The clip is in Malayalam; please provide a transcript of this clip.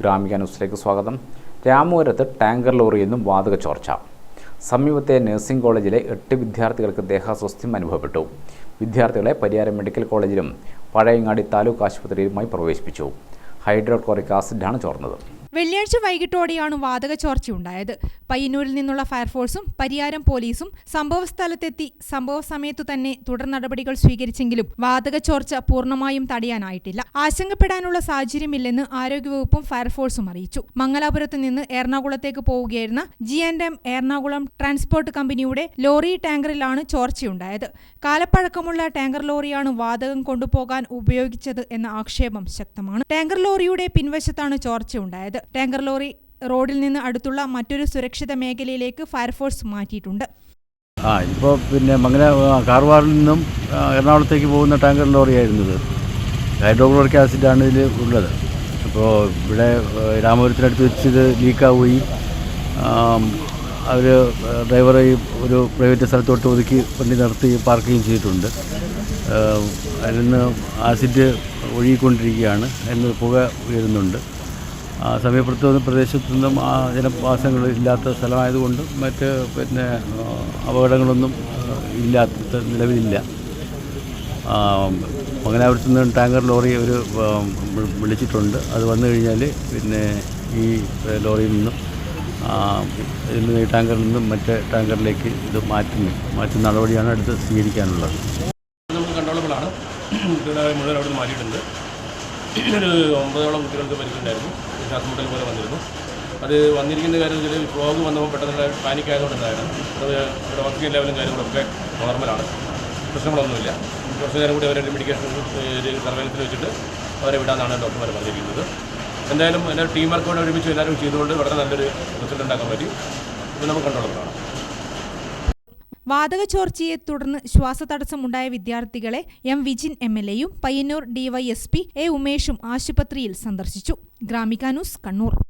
ഗ്രാമിക ന്യൂസിലേക്ക് സ്വാഗതം. രാമപുരത്ത് ടാങ്കർ ലോറിയിൽ നിന്നും വാതക ചോർച്ച. സമീപത്തെ നഴ്സിംഗ് കോളേജിലെ എട്ട് വിദ്യാർത്ഥികൾക്ക് ദേഹാസ്വസ്ഥ്യം അനുഭവപ്പെട്ടു. വിദ്യാർത്ഥികളെ പരിയാരം മെഡിക്കൽ കോളേജിലും പഴയങ്ങാടി താലൂക്ക് ആശുപത്രിയിലുമായി പ്രവേശിപ്പിച്ചു. ഹൈഡ്രോക്ലോറിക് ആസിഡാണ് ചോർന്നത്. വെള്ളിയാഴ്ച വൈകിട്ടോടെയാണ് വാതക ചോർച്ചയുണ്ടായത് പയ്യന്നൂരിൽ നിന്നുള്ള ഫയർഫോഴ്സും പരിയാരം പോലീസും സംഭവസ്ഥലത്തെത്തി സംഭവ സമയത്തു തന്നെ തുടർ നടപടികൾ സ്വീകരിച്ചെങ്കിലും വാതക ചോർച്ച പൂർണമായും തടയാനായിട്ടില്ല. ആശങ്കപ്പെടാനുള്ള സാഹചര്യമില്ലെന്ന് ആരോഗ്യവകുപ്പും ഫയർഫോഴ്സും അറിയിച്ചു. മംഗലാപുരത്ത് നിന്ന് എറണാകുളത്തേക്ക് പോവുകയായിരുന്ന G and M Ernakulam transport കമ്പനിയുടെ ലോറി ടാങ്കറിലാണ് ചോർച്ചയുണ്ടായത്. കാലപ്പഴക്കമുള്ള ടാങ്കർ ലോറിയാണ് വാതകം കൊണ്ടുപോകാൻ ഉപയോഗിച്ചത് എന്ന ആക്ഷേപം ശക്തമാണ്. ടാങ്കർ ലോറിയുടെ പിൻവശത്താണ് ചോർച്ചയുണ്ടായത്. ടാങ്കർ ലോറി റോഡിൽ നിന്ന് അടുത്തുള്ള മറ്റൊരു സുരക്ഷിത മേഖലയിലേക്ക് ഫയർഫോഴ്സ് മാറ്റിയിട്ടുണ്ട്. ആ ഇപ്പോൾ പിന്നെ മംഗല കാർവാറിൽ നിന്നും എറണാകുളത്തേക്ക് പോകുന്ന ടാങ്കർ ലോറിയായിരുന്നത്. ഹൈഡ്രോക്ലോറിക് ആസിഡാണ് ഇതിൽ ഉള്ളത്. അപ്പോൾ ഇവിടെ രാമപുരത്തിനടുത്ത് വെച്ച് ഇത് ലീക്കാവുകയും അവർ ഡ്രൈവറെ ഒരു പ്രൈവറ്റ് സ്ഥലത്തോട്ട് ഒതുക്കി വണ്ടി നിർത്തി പാർക്കുകയും ചെയ്തിട്ടുണ്ട്. ആ, അതിൽ നിന്ന് ആസിഡ് ഒഴുകിക്കൊണ്ടിരിക്കുകയാണ് എന്ന് പുക ഉയരുന്നുണ്ട്. സമീപത്ത് പ്രദേശത്തു നിന്നും ആ ജനവാസങ്ങൾ ഇല്ലാത്ത സ്ഥലമായതുകൊണ്ട് മറ്റ് പിന്നെ അപകടങ്ങളൊന്നും ഇല്ലാത്ത നിലവിലില്ല. മംഗലാപുരത്ത് നിന്ന് ടാങ്കർ ലോറി ഒരു വിളിച്ചിട്ടുണ്ട്. അത് വന്നു കഴിഞ്ഞാൽ പിന്നെ ഈ ലോറിയിൽ നിന്നും ഇതിൽ നിന്ന് ഈ ടാങ്കറിൽ നിന്നും മറ്റേ ടാങ്കറിലേക്ക് ഇത് മാറ്റുന്നു മാറ്റുന്ന നടപടിയാണ് അടുത്ത് സ്വീകരിക്കാനുള്ളത്. നമുക്ക് കൺട്രോളബിളാണ്. മുഴുവൻ അവിടെ നിന്ന് മാറ്റിയിട്ടുണ്ട്. ഒരു ഒമ്പതോളം കുട്ടികൾക്ക് പരിക്കുണ്ടായിരുന്നു. ശ്വാസമുട്ടൽ പോലെ വന്നിരുന്നു. അത് വന്നിരിക്കുന്ന കാര്യം വെച്ചാൽ ഫ്ലോഗ് വന്നപ്പോൾ പെട്ടെന്ന് പാനിക് ആയതുകൊണ്ടാണ് അത് ഇവിടെ ഓക്സിജൻ ലെവലും കാര്യങ്ങളൊക്കെ നോർമലാണ് പ്രശ്നങ്ങളൊന്നുമില്ല. കുറച്ച് നേരം കൂടി അവരെ മെഡിക്കേഷൻ സർവൈലൻസിൽ വെച്ചിട്ട് അവരെ വിടാമെന്നാണ് ഡോക്ടർമാർ പറഞ്ഞിരിക്കുന്നത്. എന്തായാലും എല്ലാവരും ടീം വർക്കോട് ഒരുമിച്ച് എല്ലാവരും ചെയ്തുകൊണ്ട് വളരെ നല്ലൊരു റിസൾട്ട് ഉണ്ടാക്കാൻ പറ്റി. നമുക്ക് കൺട്രോളബിളാണ് വാതക ചോർച്ചയെ തുടർന്ന് ശ്വാസതടസ്സമുണ്ടായ വിദ്യാർത്ഥികളെ എം വിജിൻ എം എൽ എയും പയ്യന്നൂർ ഡിവൈഎസ്പി എ ഉമേഷും ആശുപത്രിയിൽ സന്ദർശിച്ചു. ഗ്രാമിക ന്യൂസ് കണ്ണൂർ.